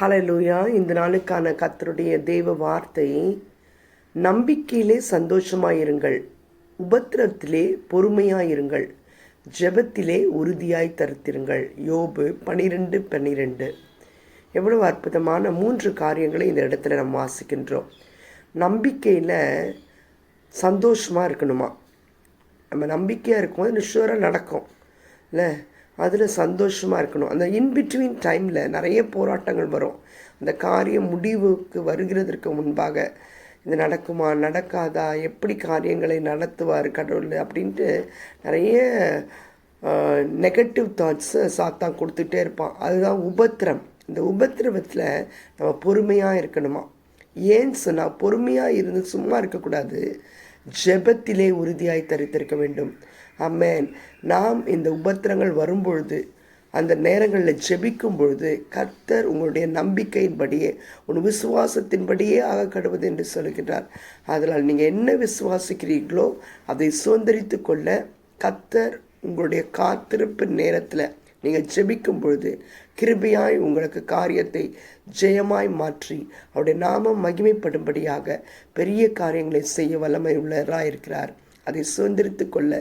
Hallelujah இந்த நாளுக்கான கத்தருடைய தெய்வ வார்த்தை நம்பிக்கையிலே சந்தோஷமாயிருங்கள் உபத்திரத்திலே பொறுமையாயிருங்கள் ஜெபத்திலே உறுதியாய் தருத்திருங்கள். யோபு பனிரெண்டு பன்னிரெண்டு எவ்வளவு அற்புதமான மூன்று காரியங்களை இந்த இடத்துல நம்ம வாசிக்கின்றோம். நம்பிக்கையில் சந்தோஷமாக இருக்கணுமா? நம்ம நம்பிக்கையாக இருக்கும்போது நிஷுவராக நடக்கும். இல்லை? அதில் சந்தோஷமாக இருக்கணும். அந்த இன்பிட்வீன் டைமில் நிறைய போராட்டங்கள் வரும். அந்த காரியம் முடிவுக்கு வருகிறதற்கு முன்பாக இது நடக்குமா நடக்காதா எப்படி காரியங்களை நடத்துவார் கடவுள் அப்படின்ட்டு நிறைய நெகட்டிவ் தாட்ஸை சாத்தான் கொடுத்துட்டே இருப்பான். அதுதான் உபத்திரம். இந்த உபத்திரவத்தில் நம்ம பொறுமையாக இருக்கணுமா? ஏன் சொன்னால் பொறுமையாக இருந்து சும்மா இருக்கக்கூடாது. ஜெபத்திலே உறுதியாய் தரித்திருக்க வேண்டும். அம்மேன் நாம் இந்த உபத்திரங்கள் வரும்பொழுது அந்த நேரங்களில் ஜெபிக்கும் பொழுது கர்த்தர் உங்களுடைய நம்பிக்கையின்படியே உன் விசுவாசத்தின்படியே ஆக கடுவது என்று சொல்கிறார் அதனால் நீங்கள் என்ன விசுவாசிக்கிறீர்களோ அதை சுதந்திரித்து கொள்ள கர்த்தர் உங்களுடைய காத்திருப்பு நேரத்தில் நீங்கள் ஜெபிக்கும் பொழுது கிருபையாய் உங்களுக்கு காரியத்தை ஜெயமாய் மாற்றி அவருடைய நாமம் மகிமைப்படும்படியாக பெரிய காரியங்களை செய்ய வல்லமை உள்ளவராக இருக்கிறார். அதை சுதந்திரித்து கொள்ள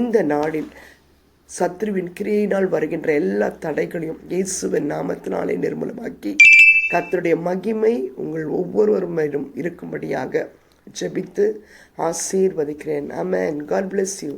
இந்த நாளில் சத்ருவின் கிரியினால் வருகின்ற எல்லா தடைகளையும் இயேசுவின் நாமத்தினாலே நிர்மூலமாக்கி கத்தருடைய மகிமை உங்கள் ஒவ்வொருவருமையிலும் மேலும் இருக்கும்படியாக ஜெபித்து ஆசீர்வதிக்கிறேன். அமேன் காட் bless யூ